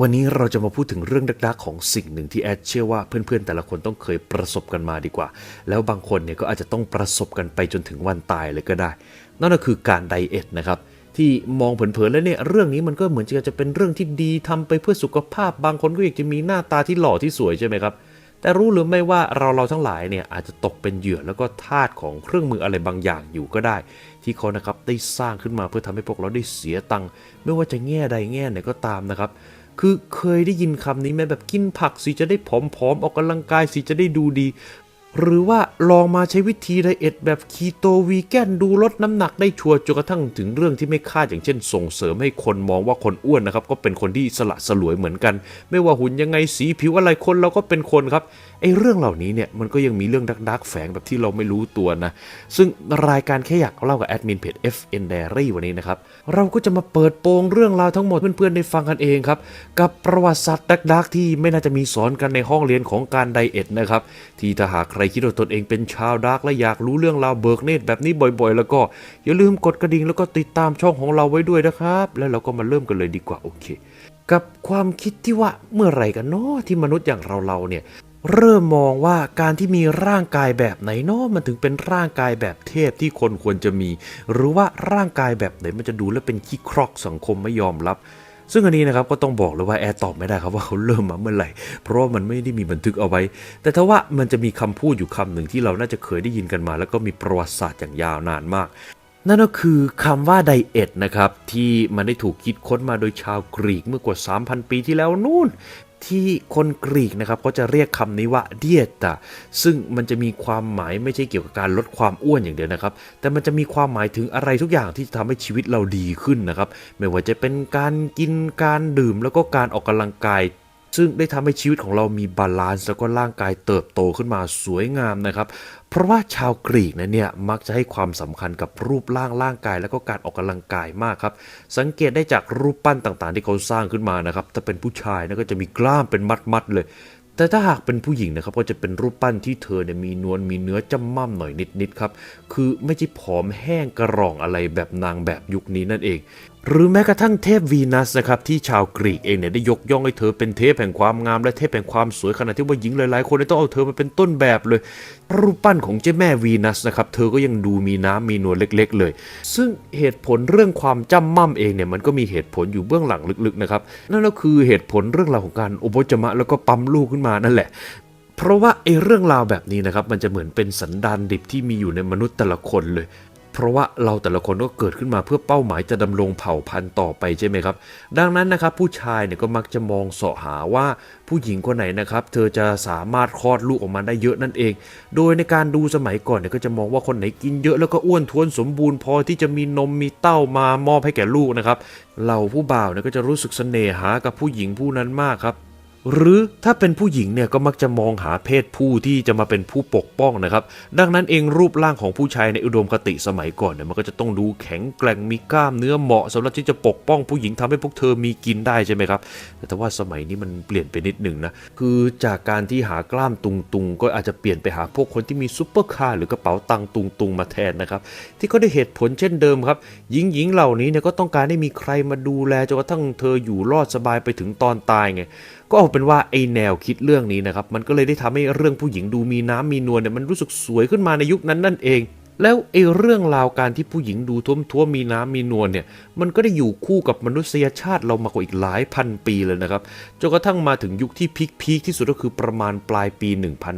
วันนี้เราจะมาพูดถึงเรื่องดักๆของสิ่งหนึ่งที่แอดเชื่อว่าเพื่อนๆแต่ละคนต้องเคยประสบกันมาดีกว่า แล้วบางคนเนี่ยก็อาจจะต้องประสบกันไปจนถึงวันตายเลยก็ได้ นั่นก็คือการไดเอทนะครับที่มองเผินๆแล้วเนี่ยเรื่องนี้มันก็เหมือนจะเป็นเรื่องที่ดีทำไปเพื่อสุขภาพ บางคนก็อยากจะมีหน้าตาที่หล่อที่สวยใช่ไหมครับแต่รู้หรือไม่ว่าเราเราทั้งหลายเนี่ยอาจจะตกเป็นเหยื่อแล้วก็ทาสของเครื่องมืออะไรบางอย่างอยู่ก็ได้ ที่เขานะครับได้สร้างขึ้นมาเพื่อทำให้พวกเราได้เสียตังค์ไม่ว่าจะแง่ใดแง่ไหนก็ตามนะครับ คือเคยได้ยินคำนี้ไหมแบบกินผักสิจะได้ผอมๆออกกำลังกายสิจะได้ดูดี หรือว่าลองมาใช้วิธีไดเอทแบบคีโตวีแกนดูลดน้ำหนักได้ชัวร์จนกระทั่งถึงเรื่องที่ไม่คาดอย่างเช่น ส่งเสริมให้คนมองว่าคนอ้วนนะครับก็เป็นคนที่สละสลวยเหมือนกัน ไม่ว่าหุ่นยังไงสีผิวอะไรคนเราก็เป็นคนครับไอ้เรื่องเหล่านี้เนี่ยมันก็ยังมีเรื่องดักๆแฝงแบบที่เราไม่รู้ตัวนะ ซึ่งรายการแค่อยากเล่ากับแอดมินเพจ FN Diary วันนี้นะครับเราก็จะมาเปิดโปงเรื่องราวทั้งหมดเพื่อนๆได้ฟังกันเองครับกับประวัติศาสตร์ดักๆที่ไม่น่าจะมีสอนกันในห้องเรียนของการไดเอทนะครับที่ถ้าหากใครคิดว่าตนเองเป็นชาวดักและอยากรู้เรื่องราวเบิกเนตแบบนี้บ่อยๆ แล้วก็อย่าลืมกดกระดิ่งแล้วก็ติดตามช่องของเราไว้ด้วยนะครับ แล้วเราก็มาเริ่มกันเลยดีกว่าโอเค กับความคิดที่ว่าเมื่อไหร่กันเนาะที่มนุษย์อย่างเราๆเนี่ยเริ่มมองว่าการที่มีร่างกายแบบไหนเนาะมันถึงเป็นร่างกายแบบเทพที่คนควรจะมี หรือว่าร่างกายแบบไหนมันจะดูแล้วเป็นขี้ครอกสังคมไม่ยอมรับ ซึ่งอันนี้นะครับก็ต้องบอกเลยว่าแอร์ตอบไม่ได้ครับว่าเขาเริ่มมาเมื่อไหร่ เพราะว่ามันไม่ได้มีบันทึกเอาไว้ แต่ถ้าว่ามันจะมีคำพูดอยู่คำหนึ่งที่เราน่าจะเคยได้ยินกันมา แล้วก็มีประวัติศาสตร์อย่างยาวนานมาก นั่นก็คือคำว่าไดเอทนะครับที่มันได้ถูกคิดค้นมาโดยชาวกรีกเมื่อกว่า 3,000 ปีที่แล้วนู่น ที่คนกรีกนะครับก็จะเรียกคำนี้ว่าเดียตาซึ่งมันจะมีความหมายไม่ใช่เกี่ยวกับการลดความอ้วนอย่างเดียวนะครับ แต่มันจะมีความหมายถึงอะไรทุกอย่างที่จะทำให้ชีวิตเราดีขึ้นนะครับ ไม่ว่าจะเป็นการกินการดื่มแล้วก็การออกกำลังกาย ซึ่งได้ทำให้ชีวิตของเรามีบาลานซ์แล้วก็ร่างกายเติบโตขึ้นมาสวยงามนะครับ เพราะว่าชาวกรีกนั้นเนี่ยมักจะให้ความสำคัญกับรูปร่างร่างกาย แล้วก็การออกกำลังกายมากครับ สังเกตได้จากรูปปั้นต่างๆ ที่เขาสร้างขึ้นมานะครับถ้าเป็นผู้ชายนะก็จะมีกล้ามเป็นมัดๆเลยแต่ถ้าหากเป็นผู้หญิงนะครับก็จะเป็นรูปปั้นที่เธอเนี่ยมีนวลมีเนื้อจำม่ำหน่อยนิดๆครับ คือไม่ใช่ผอมแห้งกระรองอะไรแบบนางแบบยุคนี้นั่นเอง หรือแม้กระทั่งเทพวีนัสนะครับที่ชาวกรีกเองเนี่ยได้ยกย่องให้เธอเป็นเทพแห่งความงามและเทพแห่งความสวยขณะที่ว่าหญิงหลายๆ คนเนี่ยต้องเอาเธอมาเป็นต้นแบบเลย รูปปั้นของเจ้าแม่วีนัสนะครับเธอก็ยังดูมีน้ำมีนวลเล็ก ๆ เลย ซึ่งเหตุผลเรื่องความจำม่ำเองเนี่ยมันก็มีเหตุผลอยู่เบื้องหลังลึกๆนะครับนั่นก็คือเหตุผลเรื่องราวของการอุปจมะแล้วก็ปั๊มลูกขึ้นมานั่นแหละเพราะว่าไอ้เรื่องราวแบบนี้นะครับมันจะเหมือนเป็นสันดานดิบที่มีอยู่ในมนุษย์แต่ละคนเลย เพราะว่าเราแต่ละคนก็เกิดขึ้นมาเพื่อเป้าหมายจะดำรงเผ่าพันธุ์ต่อไปใช่ไหมครับ ดังนั้นนะครับผู้ชายเนี่ยก็มักจะมองเสาะหาว่าผู้หญิงคนไหนนะครับ เธอจะสามารถคลอดลูกออกมาได้เยอะนั่นเอง โดยในการดูสมัยก่อนเนี่ยก็จะมองว่าคนไหนกินเยอะแล้วก็อ้วนท้วนสมบูรณ์พอที่จะมีนมมีเต้ามามอบให้แก่ลูกนะครับเหล่าผู้บ่าวเนี่ยก็จะรู้สึกเสน่หากับผู้หญิงผู้นั้นมากครับ หรือถ้าเป็นผู้หญิงเนี่ยก็มักจะมองหาเพศผู้ที่จะมาเป็นผู้ปกป้องนะครับ ดังนั้นเองรูปร่างของผู้ชายในอุดมคติสมัยก่อนเนี่ยมันก็จะต้องดูแข็งแกร่งมีกล้ามเนื้อเหมาะสำหรับที่จะปกป้องผู้หญิงทำให้พวกเธอมีกินได้ใช่ไหมครับ แต่ว่าสมัยนี้มันเปลี่ยนไปนิดหนึ่งนะ คือจากการที่หากล้ามตุงตุงๆก็อาจจะเปลี่ยนไปหาพวกคนที่มีซุปเปอร์คาร์หรือกระเป๋าตังค์ตุงตุงๆมาแทนนะครับ ที่ก็ได้เหตุผลเช่นเดิมครับหญิงหญิงเหล่านี้เนี่ยก็ต้องการให้มีใครมาดูแลจนกระทั่งเธออยู่รอดสบายไปถึงตอนตายไง ก็เอาเป็นว่าไอแนวคิดเรื่องนี้นะครับมันก็เลยได้ทำให้เรื่องผู้หญิงดูมีน้ำมีนวลเนี่ยมันรู้สึกสวยขึ้นมาในยุคนั้นนั่นเอง แล้วไอเรื่องราวการที่ผู้หญิงดูท้วมท้วมมีน้ำมีนวลเนี่ยมันก็ได้อยู่คู่กับมนุษยชาติเรามากว่าอีกหลายพันปีเลยนะครับจนกระทั่งมาถึงยุคที่พีคพีคๆที่สุดก็คือประมาณปลายปี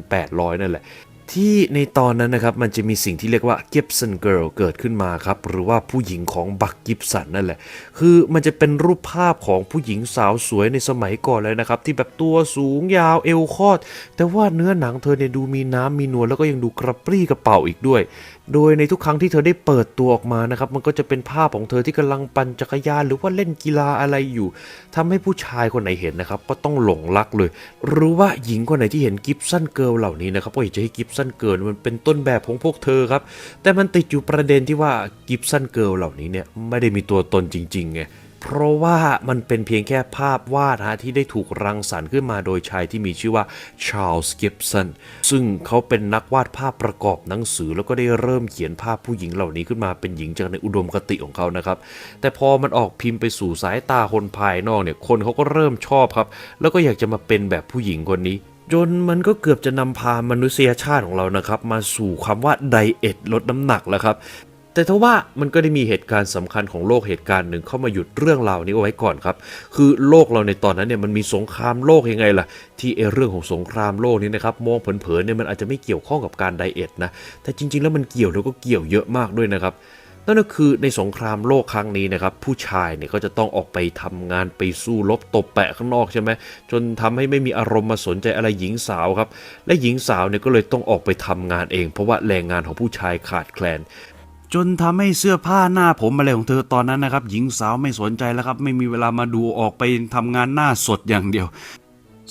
1800 นั่นแหละ ที่ในตอนนั้นนะครับมันจะมีสิ่งที่เรียกว่า Gibson Girl เกิดขึ้นมาครับ หรือว่าผู้หญิงของบักกิฟสันนั่นแหละ คือมันจะเป็นรูปภาพของผู้หญิงสาวสวยในสมัยก่อนเลยนะครับ ที่แบบตัวสูงยาวเอวคอด แต่ว่าเนื้อหนังเธอเนี่ยดูมีน้ำมีนวลแล้วก็ยังดูกระปรี้กระเป๋าอีกด้วย โดยในทุกครั้งที่เธอได้เปิดตัวออกมานะครับ มันก็จะเป็นภาพของเธอที่กำลังปั่นจักรยานหรือว่าเล่นกีฬาอะไรอยู่ทำให้ผู้ชายคนไหนเห็นนะครับ ก็ต้องหลงรักเลย หรือว่าหญิงคนไหนที่เห็นกิฟสันเกิลเหล่านี้นะครับก็อยากจะให้กิฟสันเกิลมันเป็นต้นแบบของพวกเธอครับ แต่มันติดอยู่ประเด็นที่ว่ากิฟสันเกิลเหล่านี้เนี่ยไม่ได้มีตัวตนจริงๆไง เพราะว่ามันเป็นเพียงแค่ภาพวาดฮะที่ได้ถูกรังสรรค์ขึ้นมาโดยชายที่มีชื่อว่าชาร์ลส์กิบสันซึ่งเขาเป็นนักวาดภาพประกอบหนังสือ แล้วก็ได้เริ่มเขียนภาพผู้หญิงเหล่านี้ขึ้นมาเป็นหญิงจากในอุดมคติของเขานะครับ แต่พอมันออกพิมพ์ไปสู่สายตาคนภายนอกเนี่ยคนเขาก็เริ่มชอบครับ แล้วก็อยากจะมาเป็นแบบผู้หญิงคนนี้จนมันก็เกือบจะนำพามนุษยชาติของเรานะครับ มาสู่คำว่าไดเอทลดน้ำหนักแล้วครับ แต่ทว่ามันก็ได้มีเหตุการณ์สำคัญของโลกเหตุการณ์หนึ่งเข้ามาหยุดเรื่องราวนี้เอาไว้ก่อนครับ คือโลกเราในตอนนั้นเนี่ยมันมีสงครามโลกยังไงล่ะ ที่เอเรื่องของสงครามโลกนี้นะครับมองเผินๆเนี่ยมันอาจจะไม่เกี่ยวข้องกับการไดเอทนะแต่จริง ๆ แล้วมันเกี่ยวแล้วก็เกี่ยวเยอะมากด้วยนะครับนั่นก็คือในสงครามโลกครั้งนี้นะครับผู้ชายเนี่ยก็จะต้องออกไปทำงานไปสู้รบตบแปะข้างนอกใช่ไหมจนทำให้ไม่มีอารมณ์มาสนใจอะไรหญิงสาวครับและหญิงสาวเนี่ยก็เลยต้องออกไปทำงานเอง เพราะว่าแรงงานของผู้ชายขาดแคลน จนทำให้เสื้อผ้าหน้าผมอะไรของเธอตอนนั้นนะครับ หญิงสาวไม่สนใจแล้วครับ ไม่มีเวลามาดูออกไปทำงานหน้าสดอย่างเดียว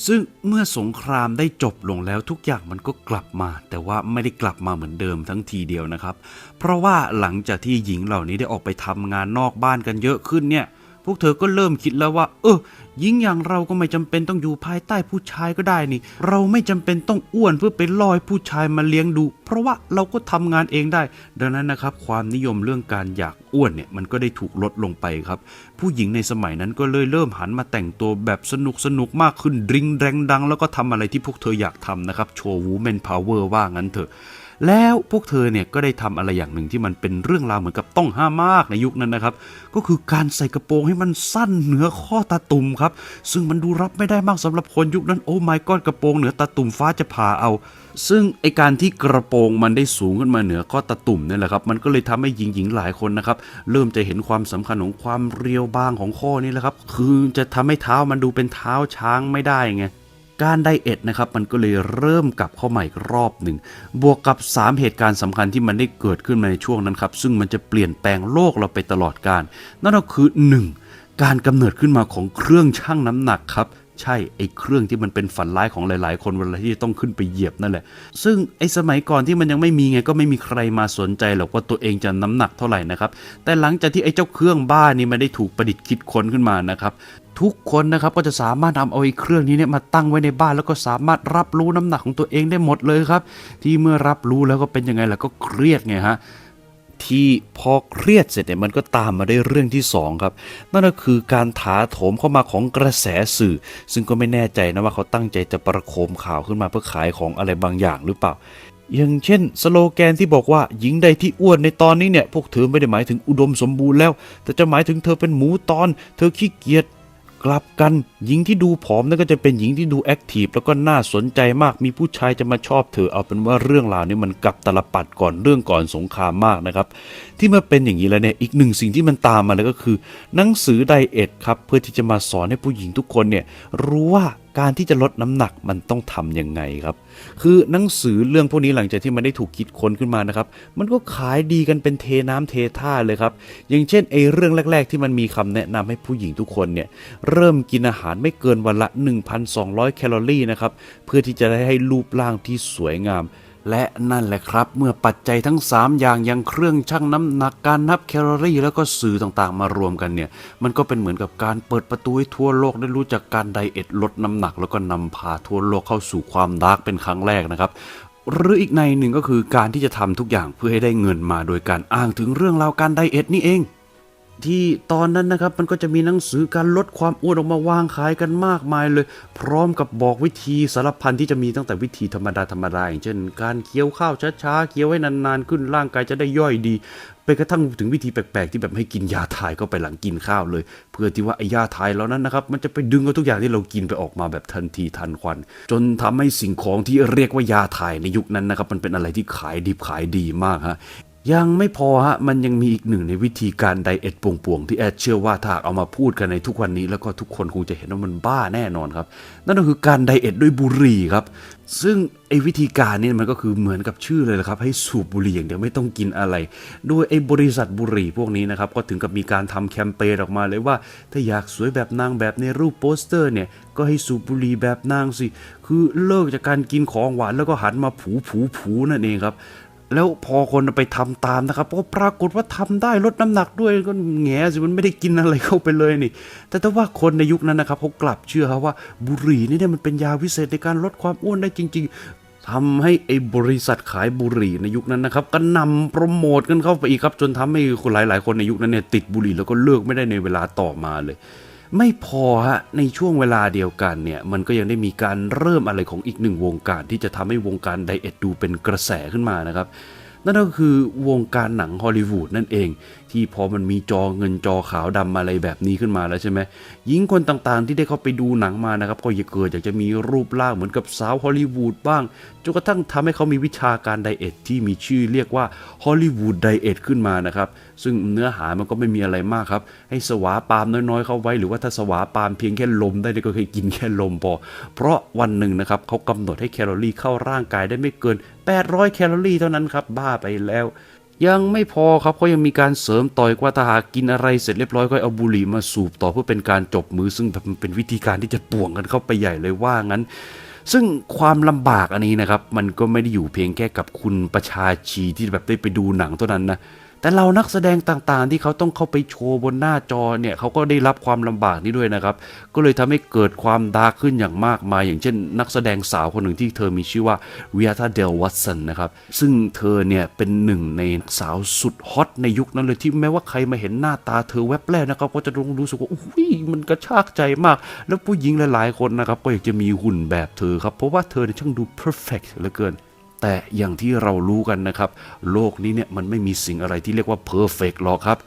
ซึ่งเมื่อสงครามได้จบลงแล้วทุกอย่างมันก็กลับมา แต่ว่าไม่ได้กลับมาเหมือนเดิมทั้งทีเดียวนะครับ เพราะว่าหลังจากที่หญิงเหล่านี้ได้ออกไปทำงานนอกบ้านกันเยอะขึ้นเนี่ย พวกเธอก็เริ่มคิดแล้วว่า เออหญิงอย่างเราก็ไม่จำเป็นต้องอยู่ภายใต้ผู้ชายก็ได้นี่ เราไม่จำเป็นต้องอ้วนเพื่อไปลอยผู้ชายมาเลี้ยงดู เพราะว่าเราก็ทำงานเองได้ ดังนั้นนะครับ ความนิยมเรื่องการอยากอ้วนเนี่ยมันก็ได้ถูกลดลงไปครับ ผู้หญิงในสมัยนั้นก็เลยเริ่มหันมาแต่งตัวแบบสนุกสนุกมากขึ้นดริงแรงดัง แล้วก็ทำอะไรที่พวกเธออยากทำนะครับโชว์วูแมนพาวเวอร์ว่างั้นเถอะ แล้วพวกเธอเนี่ยก็ได้ทำอะไรอย่างหนึ่งที่มันเป็นเรื่องราวเหมือนกับต้องห้ามมากในยุคนั้นนะครับ ก็คือการใส่กระโปรงให้มันสั้นเหนือข้อตาตุ่มครับ ซึ่งมันดูรับไม่ได้มากสำหรับคนยุคนั้นโอ้ my god กระโปรงเหนือตาตุ่มฟ้าจะผ่าเอา ซึ่งไอการที่กระโปรงมันได้สูงขึ้นมาเหนือข้อตาตุ่มเนี่ยแหละครับ มันก็เลยทำให้หญิงหญิงๆหลายคนนะครับเริ่มจะเห็นความสำคัญของความเรียวบางของข้อนี้แหละครับ คือจะทำให้เท้ามันดูเป็นเท้าช้างไม่ได้ไง การไดเอทนะครับมันก็เลยเริ่มกลับเข้ามาอีกรอบหนึ่ง บวกกับ 3 เหตุการณ์สำคัญที่มันได้เกิดขึ้นมาในช่วงนั้นครับ ซึ่งมันจะเปลี่ยนแปลงโลกเราไปตลอดกาลนั่นก็คือ 1. การกำเนิดขึ้นมาของเครื่องชั่งน้ำหนักครับใช่ไอ้เครื่องที่มันเป็นฝันร้ายของหลาย ๆ คนเวลาที่ต้องขึ้นไปเหยียบนั่นแหละ ซึ่งไอ้สมัยก่อนที่มันยังไม่มีไงก็ไม่มีใครมาสนใจหรอกว่าตัวเองจะน้ำหนักเท่าไหร่นะครับ แต่หลังจากที่ไอ้เจ้าเครื่องบ้านี่มันได้ถูกประดิษฐ์คิดค้นขึ้นมานะครับ ทุกคนนะครับก็จะสามารถนำเอาไอ้เครื่องนี้เนี่ยมาตั้งไว้ในบ้านแล้วก็สามารถรับรู้น้ำหนักของตัวเองได้หมดเลยครับ ที่เมื่อรับรู้แล้วก็เป็นยังไงล่ะก็เครียดไงฮะที่พอเครียดเสร็จเนี่ยมันก็ตามมาได้เรื่องที่สองครับ นั่นก็คือการถาโถมเข้ามาของกระแสสื่อ ซึ่งก็ไม่แน่ใจนะว่าเขาตั้งใจจะประโคมข่าวขึ้นมาเพื่อขายของอะไรบางอย่างหรือเปล่า อย่างเช่น สโลแกนที่บอกว่าหญิงใดที่อ้วนในตอนนี้เนี่ยพวกเธอไม่ได้หมายถึงอุดมสมบูรณ์แล้ว แต่จะหมายถึงเธอเป็นหมูตอน เธอขี้เกียจ กลับกันหญิงที่ดูผอมนั่นก็จะเป็นหญิงที่ดูแอคทีฟแล้วก็น่าสนใจมากมีผู้ชายจะมาชอบเธอเอาเป็นว่าเรื่องราวนี้มันกลับตลปัดก่อนเรื่องก่อนสงครามมากนะครับ ที่มาเป็นอย่างนี้แล้วเนี่ยอีกหนึ่งสิ่งที่มันตามมาเลยก็คือ หนังสือไดเอทครับเพื่อที่จะมาสอนให้ผู้หญิงทุกคนเนี่ยรู้ว่า การที่จะลดน้ำหนักมันต้องทำยังไงครับ คือหนังสือเรื่องพวกนี้หลังจากที่มันได้ถูกคิดค้นขึ้นมานะครับ มันก็ขายดีกันเป็นเทน้ำเทท่าเลยครับ อย่างเช่นไอ้เรื่องแรก ๆ ที่มันมีคำแนะนำให้ผู้หญิงทุกคนเนี่ยเริ่มกินอาหารไม่เกินวันละ 1,200 แคลอรี่นะครับ เพื่อที่จะได้ให้รูปร่างที่สวยงาม และนั่นแหละครับเมื่อปัจจัยทั้ง 3 อย่างอยังเครื่องชั่งน้ำหนักการนับแคลอรี่ แล้วก็สื่อต่างๆ มารวมกันเนี่ย มันก็เป็นเหมือนกับการเปิดประตูให้ทั่วโลกได้รู้จักการไดเอทลดน้ำหนัก แล้วก็นำพาทั่วโลกเข้าสู่ความดาร์กเป็นครั้งแรกนะครับหรืออีกในหนึ่งก็คือการที่จะทำทุกอย่างเพื่อให้ได้เงินมาโดยการอ้างถึงเรื่องราวการไดเอทนี่เอง ที่ตอนนั้นนะครับมันก็จะมีหนังสือการลดความอ้วนออกมาวางขายกันมากมายเลย พร้อมกับบอกวิธีสารพันที่จะมีตั้งแต่วิธีธรรมดาธรรมดาอย่างเช่น การเคี้ยวข้าวช้าๆเคี้ยวให้นานๆขึ้นร่างกายจะได้ย่อยดีไปกระทั่งถึงวิธีแปลกๆ ที่แบบให้กินยาถ่ายเข้าไปหลังกินข้าวเลย เพื่อที่ว่าไอ้ยาถ่ายเหล่านั้นนะครับมันจะไปดึงเอาทุกอย่างที่เรากินไปออกมาแบบทันทีทันควัน จนทำให้สิ่งของที่เรียกว่ายาถ่ายในยุคนั้นนะครับมันเป็นอะไรที่ขายดิบขายดีมากฮะ ยังไม่พอฮะ มันยังมีอีกหนึ่งในวิธีการไดเอทป่วงๆ ที่แอดเชื่อว่าถ้าหากเอามาพูดกันในทุกวันนี้ แล้วก็ทุกคนคงจะเห็นว่ามันบ้าแน่นอนครับ นั่นก็คือการไดเอทด้วยบุหรี่ครับ ซึ่งไอ้วิธีการนี้มันก็คือเหมือนกับชื่อเลยละครับ ให้สูบบุหรี่อย่างเดียวไม่ต้องกินอะไร โดยไอ้บริษัทบุหรี่พวกนี้นะครับ ก็ถึงกับมีการทำแคมเปญออกมาเลยว่า ถ้าอยากสวยแบบนางแบบในรูปโปสเตอร์เนี่ยก็ให้สูบบุหรี่แบบนางสิ คือเลิกจากการกินของหวานแล้วก็หันมาผูผูผูนั่นเองครับ แล้วพอคนไปทำตามนะครับก็ปรากฏว่าทำได้ลดน้ำหนักด้วยก็แง่สิมันไม่ได้กินอะไรเข้าไปเลยนี่ แต่ถ้าว่าคนในยุคนั้นนะครับเขากลับเชื่อครับว่าบุหรี่นี่เนี่ยมันเป็นยาวิเศษในการลดความอ้วนได้จริง ๆทำให้ไอ้บริษัทขายบุหรี่ในยุคนั้นนะครับก็นำโปรโมทกันเข้าไปอีกครับ จนทำให้คนหลาย ๆ คนในยุคนั้นเนี่ยติดบุหรี่แล้วก็เลิกไม่ได้ในเวลาต่อมาเลย ไม่พอฮะในช่วงเวลาเดียวกันเนี่ยมันก็ยังได้มีการเริ่มอะไรของอีกหนึ่งวงการที่จะทำให้วงการไดเอทดูเป็นกระแสขึ้นมานะครับ นั่นก็คือวงการหนังฮอลลีวูดนั่นเองที่พอมันมีจอเงินจอขาวดำอะไรแบบนี้ขึ้นมาแล้วใช่ไหมหญิงคนต่างๆ ที่ได้เข้าไปดูหนังมานะครับ ก็อยากเกิดอยากจะมีรูปร่างเหมือนกับสาวฮอลลีวูดบ้างจนกระทั่งทำให้เขามีวิชาการไดเอทที่มีชื่อเรียกว่าฮอลลีวูดไดเอทขึ้นมานะครับ ซึ่งเนื้อหามันก็ไม่มีอะไรมากครับ ให้สวาปามน้อยๆ เข้าไว้ หรือว่าถ้าสวาปามเพียงแค่ลมได้ก็เคยกินแค่ลมพอ เพราะวันหนึ่งนะครับเขากำหนดให้แคลอรี่เข้าร่างกายได้ไม่เกิน 800 แคลอรี่เท่านั้นครับบ้าไปแล้ว ยังไม่พอครับเขายังมีการเสริมต่อยกว่าถ้าหากกินอะไรเสร็จเรียบร้อยก็เอาบุหรี่มาสูบต่อเพื่อเป็นการจบมือซึ่งแบบมันเป็นวิธีการที่จะป่วงกันเข้าไปใหญ่เลยว่างั้น ซึ่งความลำบากอันนี้นะครับ มันก็ไม่ได้อยู่เพียงแค่กับคุณประชาชีที่แบบได้ไปดูหนังเท่านั้นนะ แต่เรานักแสดงต่างๆ ที่เขาต้องเข้าไปโชว์บนหน้าจอเนี่ยเขาก็ได้รับความลำบากนี้ด้วยนะครับ ก็เลยทำให้เกิดความดาร์กขึ้นอย่างมากมาย อย่างเช่น นักแสดงสาวคนหนึ่งที่เธอมีชื่อว่าวิอาธาเดลวัตสันนะครับ ซึ่งเธอเนี่ยเป็นหนึ่งในสาวสุดฮอตในยุคนั้นเลยที่แม้ว่าใครมาเห็นหน้าตาเธอแวบแรกนะครับก็จะรู้สึกว่าอุ้ยมันกระชากใจมาก แล้วผู้หญิงหลายๆคนนะครับก็อยากจะมีหุ่นแบบเธอครับเพราะว่าเธอเนี่ยช่างดู perfect เหลือเกิน แต่อย่างที่เรารู้กันนะครับ โลกนี้เนี่ยมันไม่มีสิ่งอะไรที่เรียกว่าเพอร์เฟกหรอกครับ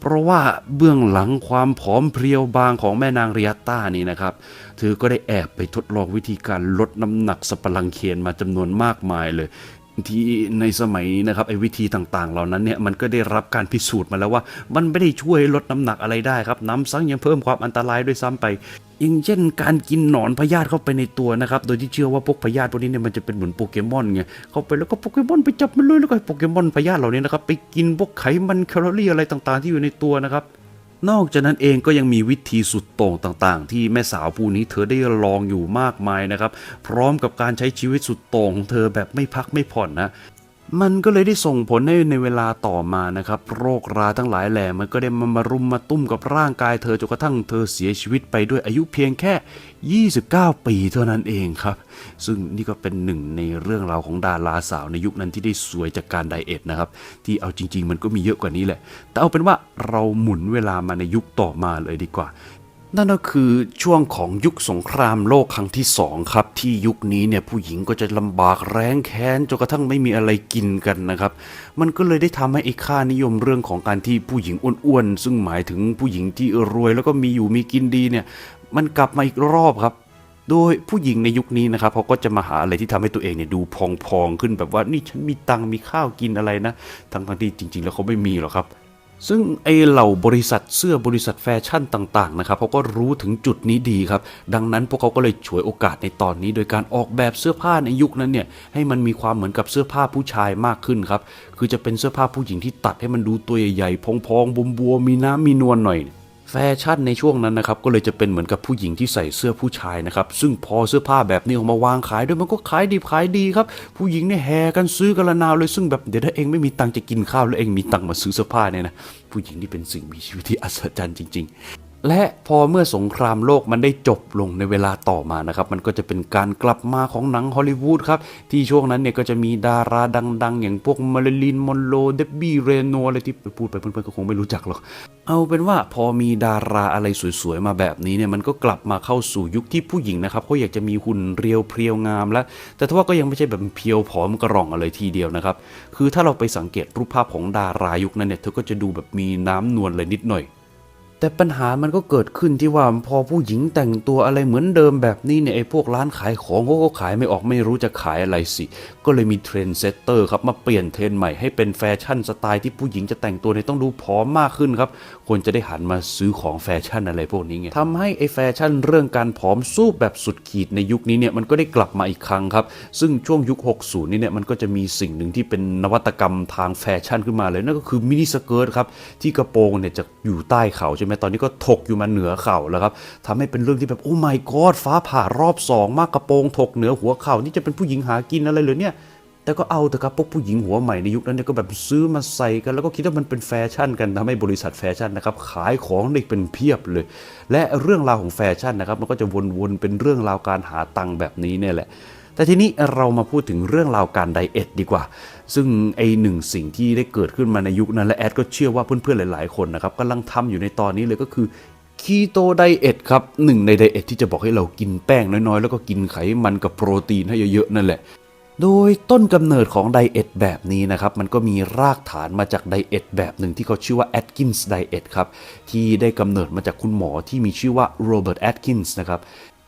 เพราะว่าเบื้องหลังความผอมเพรียวบางของแม่นางริยต้านี่นะครับ เธอก็ได้แอบไปทดลองวิธีการลดน้ำหนักสปปะรังเคนมาจำนวนมากมายเลยที่ในสมัยนี้นะครับไอ้วิธีต่างๆ เหล่านั้นเนี่ยมันก็ได้รับการพิสูจน์มาแล้วว่า มันไม่ได้ช่วยลดน้ำหนักอะไรได้ครับ น้ำซังยังเพิ่มความอันตรายด้วยซ้ำไป อย่างเช่นการกินหนอนพยาธิเข้าไปในตัวนะครับ โดยที่เชื่อว่าพวกพยาธิพวกนี้เนี่ยมันจะเป็นเหมือนโปเกมอนไง เข้าไปแล้วก็โปเกมอนไปจับมันเลยแล้วก็โปเกมอนพยาธิเหล่านี้นะครับไปกินพวกไขมันแคลอรี่อะไรต่างๆ ที่อยู่ในตัวนะครับ นอกจากนั้นเองก็ยังมีวิธีสุดโต่งต่างๆ ที่แม่สาวผู้นี้เธอได้ลองอยู่มากมายนะครับ พร้อมกับการใช้ชีวิตสุดโต่งของเธอแบบไม่พักไม่ผ่อนนะ มันก็เลยได้ส่งผลให้ในเวลาต่อมานะครับ โรคราทั้งหลายแหล่มันก็ได้มามารุมมาตุ้มกับร่างกายเธอจนกระทั่งเธอเสียชีวิตไปด้วยอายุเพียงแค่ 29 ปีเท่านั้นเองครับ ซึ่งนี่ก็เป็นหนึ่งในเรื่องราวของดาราสาวในยุคนั้นที่ได้สวยจากการไดเอทนะครับ ที่เอาจริง ๆ มันก็มีเยอะกว่านี้แหละ แต่เอาเป็นว่าเราหมุนเวลามาในยุคต่อมาเลยดีกว่า นั่นก็คือช่วงของยุคสงครามโลกครั้งที่สองครับ ที่ยุคนี้เนี่ยผู้หญิงก็จะลำบากแรงแค้นจนกระทั่งไม่มีอะไรกินกันนะครับ มันก็เลยได้ทำให้ไอ้ค่านิยมเรื่องของการที่ผู้หญิงอ้วนๆซึ่งหมายถึงผู้หญิงที่รวย แล้วก็มีอยู่มีกินดีเนี่ย มันกลับมาอีกรอบครับโดยผู้หญิงในยุคนี้นะครับเขาก็จะมาหาอะไรที่ทำให้ตัวเองเนี่ยดูพองๆขึ้นแบบว่านี่ฉันมีตังมีข้าวกินอะไรนะ ทั้งๆที่จริง ๆ แล้วเขาไม่มีหรอกครับ ซึ่งไอเหล่าบริษัทเสื้อบริษัทแฟชั่นต่างๆนะครับเขาก็รู้ถึงจุดนี้ดีครับ ดังนั้นพวกเขาก็เลยฉวยโอกาสในตอนนี้ โดยการออกแบบเสื้อผ้าในยุคนั้นเนี่ยให้มันมีความเหมือนกับเสื้อผ้าผู้ชายมากขึ้นครับ คือจะเป็นเสื้อผ้าผู้หญิงที่ตัดให้มันดูตัวใหญ่ๆพองๆบวมๆมีน้ำมีนวลหน่อย แฟชั่นในช่วงนั้นนะครับก็เลยจะเป็นเหมือนกับผู้หญิงที่ใส่เสื้อผู้ชายนะครับซึ่งพอเสื้อผ้าแบบนี้ออกมาวางขายด้วยมันก็ขายดีขายดีครับผู้หญิงเนี่ยแห่กันซื้อกันละนาวเลยซึ่งแบบเดี๋ยวถ้าเองไม่มีตังค์จะกินข้าวแล้วเองมีตังค์มาซื้อเสื้อผ้าเนี่ยนะผู้หญิงนี่เป็นสิ่งมีชีวิตที่อัศจรรย์จริง ๆ และพอเมื่อสงครามโลกมันได้จบลงในเวลาต่อมานะครับ มันก็จะเป็นการกลับมาของหนังฮอลลีวูดครับ ที่ช่วงนั้นเนี่ยก็จะมีดาราดังๆ อย่างพวกมาริลินมอนโรเดบบี้เรโนอะไรที่พูดไปเพื่อนๆก็คงไม่รู้จักหรอก เอาเป็นว่าพอมีดาราอะไรสวยๆ มาแบบนี้เนี่ยมันก็กลับมาเข้าสู่ยุคที่ผู้หญิงนะครับเขาอยากจะมีหุ่นเรียวเพรียวงามแล้ว แต่ทว่าก็ยังไม่ใช่แบบเพียวผอมกระร่องอะไรทีเดียวนะครับคือถ้าเราไปสังเกตรูปภาพของดารายุคนั้นเนี่ยเธอก็จะดูแบบมีน้ำนวลเลยนิดหน่อย แต่ปัญหามันก็เกิดขึ้นที่ว่าพอผู้หญิงแต่งตัวอะไรเหมือนเดิมแบบนี้เนี่ยไอ้พวกร้านขายของเขาก็ขายไม่ออกไม่รู้จะขายอะไรสิ ก็เลยมีเทรนด์เซตเตอร์ครับมาเปลี่ยนเทรนด์ใหม่ให้เป็นแฟชั่นสไตล์ที่ผู้หญิงจะแต่งตัวเนี่ยต้องดูผอมมากขึ้นครับคนจะได้หันมาซื้อของแฟชั่นอะไรพวกนี้ไงทำให้ไอ้แฟชั่นเรื่องการผอมสู้แบบสุดขีดในยุคนี้เนี่ยมันก็ได้กลับมาอีกครั้งครับซึ่งช่วงยุค 60 นี่เนี่ยมันก็จะมีสิ่งหนึ่งที่เป็นนวัตกรรมทางแฟชั่นขึ้นมาเลยนั่นก็คือมินิสเกิร์ตครับที่กระโปรงเนี่ยจะอยู่ใต้เข่าใช่ไหมตอนนี้ก็ถกอยู่มาเหนือเข่าแล้วครับทำให้เป็นเรื่องที่แบบโอ้ my god ฟ้าผ่ารอบสองมากกระโปรงถกเหนือหัวเข่านี่จะเป็นผู้หญิงหากินอะไรเลยเนี่ยแต่ก็เอาเถอะครับพวกผู้หญิงหัวใหม่ในยุคนั้นเนี่ยก็แบบซื้อมาใส่กัน แล้วก็คิดว่ามันเป็นแฟชั่นกันทำให้บริษัทแฟชั่นนะครับขายของได้เป็นเพียบเลย และเรื่องราวของแฟชั่นนะครับมันก็จะวนๆเป็นเรื่องราวการหาตังค์แบบนี้เนี่ยแหละ แต่ทีนี้เรามาพูดถึงเรื่องราวการไดเอทดีกว่า ซึ่งไอหนึ่งสิ่งที่ได้เกิดขึ้นมาในยุคนั้นและแอดก็เชื่อว่าเพื่อนๆหลายๆคนนะครับกำลังทำอยู่ในตอนนี้เลยก็คือคีโตไดเอทครับหนึ่งในไดเอทที่จะบอกให้เรากินแป้งน้อยๆ แล้วก็กินไขมันกับโปรตีนให้เยอะๆนั่นแหละโดยต้นกำเนิดของไดเอทแบบนี้นะครับ มันก็มีรากฐานมาจากไดเอทแบบหนึ่งที่เขาชื่อว่า Atkins Diet ครับ ที่ได้กำเนิดมาจากคุณหมอที่มีชื่อว่าโรเบิร์ตแอดกินส์นะครับ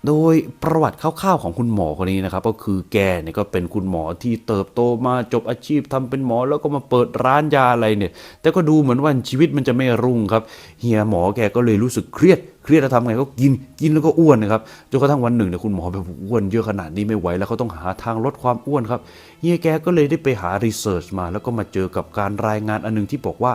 โดยประวัติคร่าวๆของคุณหมอคนนี้นะครับ ก็คือแกเนี่ยก็เป็นคุณหมอที่เติบโตมาจบอาชีพทำเป็นหมอแล้วก็มาเปิดร้านยาอะไรเนี่ย แต่ก็ดูเหมือนว่าชีวิตมันจะไม่รุ่งครับ เฮียหมอแกก็เลยรู้สึกเครียด รียดแล้วทำไงก็กินกินแล้วก็อ้วนนะครับจนกระทั่งวันหนึ่งเนี่ยคุณหมอแบบอ้วนเยอะขนาดนี้ไม่ไหวแล้วเขาต้องหาทางลดความอ้วนครับเฮียแกก็เลยได้ไปหารีเสิร์ชมา แล้วก็มาเจอกับการรายงานอันหนึงที่บอกว่า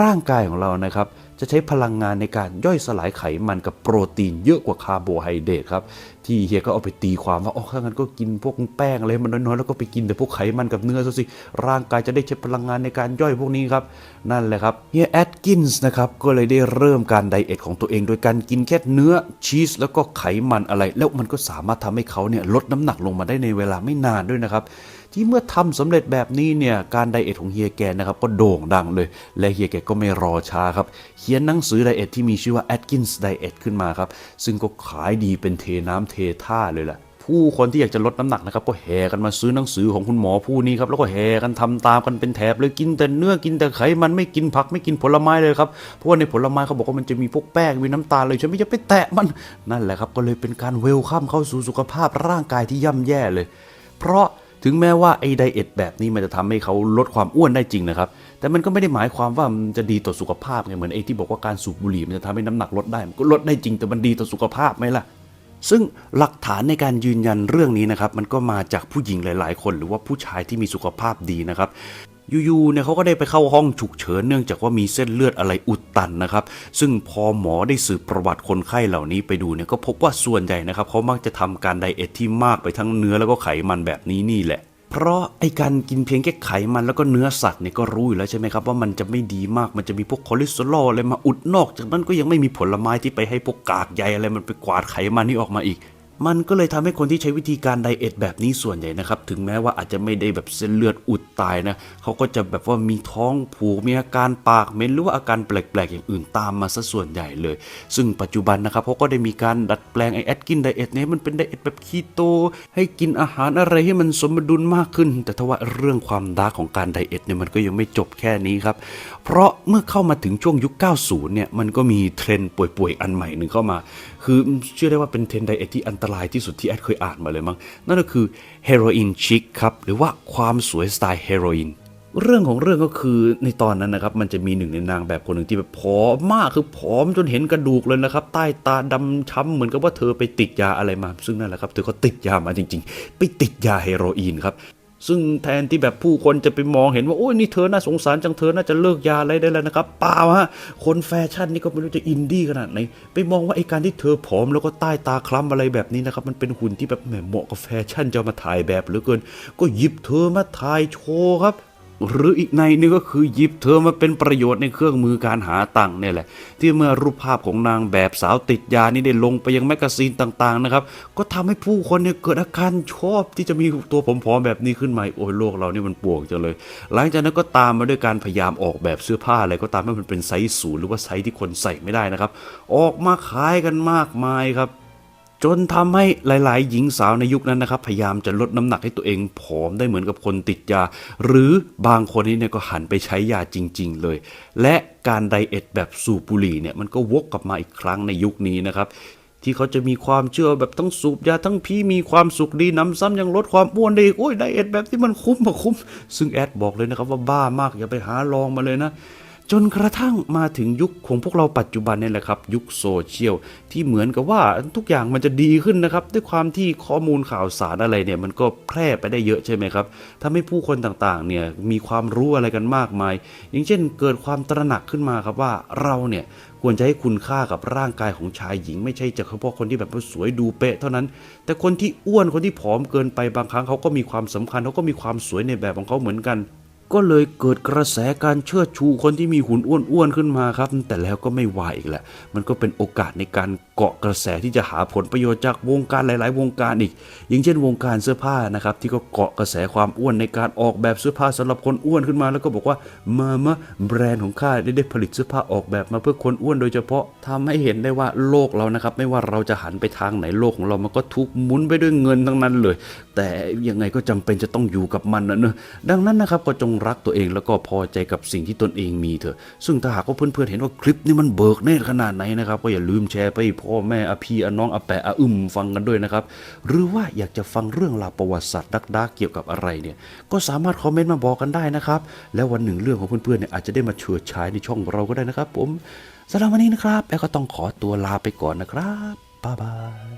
ร่างกายของเรานะครับจะใช้พลังงานในการย่อยสลายไขมันกับโปรตีนเยอะกว่าคาร์โบไฮเดรตครับ ที่เฮียก็เอาไปตีความว่าอ๋อถ้างั้นก็กินพวกแป้งอะไรให้มันน้อยๆแล้วก็ไปกินแต่พวกไขมันกับเนื้อซะสิ ร่างกายจะได้ใช้พลังงานในการย่อยพวกนี้ครับ นั่นแหละครับเฮียแอดกินส์นะครับก็เลยได้เริ่มการไดเอทของตัวเองโดยการกินแค่เนื้อชีสแล้วก็ไขมันอะไร แล้วมันก็สามารถทำให้เขาเนี่ยลดน้ำหนักลงมาได้ในเวลาไม่นานด้วยนะครับ ที่เมื่อทำสำเร็จแบบนี้เนี่ยการไดเอทของเฮียแกนะครับก็โด่งดังเลย และเฮียแกก็ไม่รอช้าครับ เขียนหนังสือไดเอทที่มีชื่อว่า Atkins Diet ขึ้นมาครับ ซึ่งก็ขายดีเป็นเทน้ำเทท่าเลยล่ะผู้คนที่อยากจะลดน้ำหนักนะครับก็แห่กันมาซื้อหนังสือของคุณหมอผู้นี้ครับแล้วก็แห่กันทำตามกันเป็นแถบเลยกินแต่เนื้อกินแต่ไขมันไม่กินผักไม่กินผลไม้เลยครับเพราะว่าในผลไม้เขาบอกว่ามันจะมีพวกแป้งมีน้ำตาลเลยฉันไม่จะไปแตะมันนั่นแหละครับก็เลยเป็นการเวลคัมเข้าสู่สุขภาพร่างกายที่ย่ำแย่เลย เพราะ ถึงแม้ว่าไอ้ไดเอทแบบนี้มันจะทำให้เขาลดความอ้วนได้จริงนะครับ แต่มันก็ไม่ได้หมายความว่ามันจะดีต่อสุขภาพไงเหมือนไอ้ที่บอกว่าการสูบบุหรี่มันจะทำให้น้ำหนักลดได้มันก็ลดได้จริงแต่มันดีต่อสุขภาพไหมล่ะ ซึ่งหลักฐานในการยืนยันเรื่องนี้นะครับมันก็มาจากผู้หญิงหลาย ๆ คน หรือว่าผู้ชายที่มีสุขภาพดีนะครับ อยู่ๆเนี่ยเขาก็ได้ไปเข้าห้องฉุกเฉินเนื่องจากว่ามีเส้นเลือดอะไรอุดตันนะครับ ซึ่งพอหมอได้สืบประวัติคนไข้เหล่านี้ไปดูเนี่ยก็พบว่าส่วนใหญ่นะครับเขามักจะทำการไดเอทที่มากไปทั้งเนื้อแล้วก็ไขมันแบบนี้นี่แหละเพราะไอการกินเพียงแค่ไขมันแล้วก็เนื้อสัตว์เนี่ยก็รู้อยู่แล้วใช่ไหมครับว่ามันจะไม่ดีมากมันจะมีพวกคอเลสเตอรอลอะไรมาอุดนอก จากนั้นก็ยังไม่มีผลไม้ที่ไปให้พวกกากใยอะไรมันไปกวาดไขมันนี่ออกมาอีก มันก็เลยทำให้คนที่ใช้วิธีการไดเอทแบบนี้ส่วนใหญ่นะครับ ถึงแม้ว่าอาจจะไม่ได้แบบเส้นเลือดอุดตายนะเขาก็จะแบบว่ามีท้องผูกมีอาการปากเหม็นหรือว่าอาการแปลกๆ อย่างอื่นตามมาซะส่วนใหญ่เลย ซึ่งปัจจุบันนะครับเขาก็ได้มีการดัดแปลงไอแอดกินไดเอทเนี่ยให้มันเป็นไดเอทแบบคีโต ให้กินอาหารอะไรให้มันสมดุลมากขึ้น แต่ทว่าเรื่องความดาร์กของการไดเอทเนี่ยมันก็ยังไม่จบแค่นี้ครับเพราะเมื่อเข้ามาถึงช่วงยุค 90 เนี่ยมันก็มีเทรนด์ป่วยๆอันใหม่หนึ่งเข้ามาคือเชื่อได้ว่าเป็นเทรนด์ไดเอทที่อันตรายที่สุดที่แอดเคยอ่านมาเลยมั้งนั่นก็คือเฮโรอีนชิคครับ หรือว่าความสวยสไตล์เฮโรอีนเรื่องของเรื่องก็คือในตอนนั้นนะครับ มันจะมีหนึ่งในนางแบบคนหนึ่งที่แบบผอมมากคือผอมจนเห็นกระดูกเลยนะครับ ใต้ตาดำช้ำเหมือนกับว่าเธอไปติดยาอะไรมา ซึ่งนั่นแหละครับ เธอก็ติดยามาจริง ๆ ไปติดยาเฮโรอีนครับ ซึ่งแทนที่แบบผู้คนจะไปมองเห็นว่าโอ้ยนี่เธอน่าสงสารจังเธอน่าจะเลิกยาอะไรได้แล้วนะครับเปล่าฮะคนแฟชั่นนี่ก็ไม่รู้จะอินดี้ขนาดไหนไปมองว่าไอการที่เธอผอมแล้วก็ใต้ตาคล้ำอะไรแบบนี้นะครับมันเป็นหุ่นที่แบบแหมเหมาะกับแฟชั่นจะมาถ่ายแบบเหลือเกิน ก็หยิบเธอมาถ่ายโชว์ครับ หรืออีกในนึงก็คือหยิบเธอมาเป็นประโยชน์ในเครื่องมือการหาตังค์เนี่ยแหละ ที่เมื่อรูปภาพของนางแบบสาวติดยานี่ได้ลงไปยังแมกกาซีนต่างๆนะครับ ก็ทำให้ผู้คนเนี่ยเกิดอาการชอบที่จะมีตัวผอมๆแบบนี้ขึ้นมาโอ้ยโลกเรานี่มันป่วงจังเลย หลังจากนั้นก็ตามมาด้วยการพยายามออกแบบเสื้อผ้าอะไรก็ตามให้มันเป็นไซส์ศูนย์หรือว่าไซส์ที่คนใส่ไม่ได้นะครับ ออกมาขายกันมากมายครับ จนทำให้หลาย ๆ หญิงสาวในยุคนั้นนะครับ พยายามจะลดน้ำหนักให้ตัวเองผอมได้เหมือนกับคนติดยา หรือบางคนนี่เนี่ยก็หันไปใช้ยาจริง ๆ เลย และการไดเอทแบบสูบบุหรี่เนี่ยมันก็วกกลับมาอีกครั้งในยุคนี้นะครับที่เขาจะมีความเชื่อแบบทั้งสูบยาทั้งพี่มีความสุขดีน้ำซ้ำยังลดความอ้วนได้อีกโอ้ยไดเอทแบบที่มันคุ้มมาคุ้ม ซึ่งแอดบอกเลยนะครับว่าบ้ามากอย่าไปหาลองมาเลยนะ จนกระทั่งมาถึงยุคของพวกเราปัจจุบันเนี่ยแหละครับ ยุคโซเชียลที่เหมือนกับว่าทุกอย่างมันจะดีขึ้นนะครับ ด้วยความที่ข้อมูลข่าวสารอะไรเนี่ยมันก็แพร่ไปได้เยอะใช่ไหมครับทำให้ผู้คนต่างๆเนี่ยมีความรู้อะไรกันมากมาย อย่างเช่นเกิดความตระหนักขึ้นมาครับว่าเราเนี่ยควรจะให้คุณค่ากับร่างกายของชายหญิง ไม่ใช่เฉพาะคนที่แบบว่าสวยดูเป๊ะเท่านั้น แต่คนที่อ้วนคนที่ผอมเกินไปบางครั้งเขาก็มีความสำคัญเขาก็มีความสวยในแบบของเขาเหมือนกัน ก็เลยเกิดกระแสการเชิดชูคนที่มีหุ่นอ้วนๆขึ้นมาครับ แต่แล้วก็ไม่วายอีกแหละ มันก็เป็นโอกาสในการเกาะกระแสที่จะหาผลประโยชน์จากวงการหลาย ๆ วงการอีก อย่างเช่นวงการเสื้อผ้านะครับที่ก็เกาะกระแสความอ้วนในการออกแบบเสื้อผ้าสำหรับคนอ้วนขึ้นมา แล้วก็บอกว่ามา มาแบรนด์ของข้าได้ได้ผลิตเสื้อผ้าออกแบบมาเพื่อคนอ้วนโดยเฉพาะทำให้เห็นได้ว่าโลกเรานะครับไม่ว่าเราจะหันไปทางไหนโลกของเรามันก็ถูกหมุนไปด้วยเงินทั้งนั้นเลย แต่ยังไงก็จำเป็นจะต้องอยู่กับมันนะเนอะดังนั้นนะครับก็จงรักตัวเองแล้วก็พอใจกับสิ่งที่ตนเองมีเถอะ ซึ่งถ้าหากว่าเพื่อนๆเห็นว่าคลิปนี้มันเบิกเนตรขนาดไหนนะครับก็อย่าลืมแชร์ไปพ่อแม่อาพีอน้องอาแปะอาอึมฟังกันด้วยนะครับ หรือว่าอยากจะฟังเรื่องราวประวัติศาสตร์ดักๆเกี่ยวกับอะไรเนี่ย ก็สามารถคอมเมนต์มาบอกกันได้นะครับ แล้ววันหนึ่งเรื่องของเพื่อนๆเนี่ยอาจจะได้มาเฉิดฉายในช่องเราก็ได้นะครับ ผมสำหรับวันนี้นะครับแอลก็ต้องขอตัวลาไปก่อนนะครับบ๊ายบาย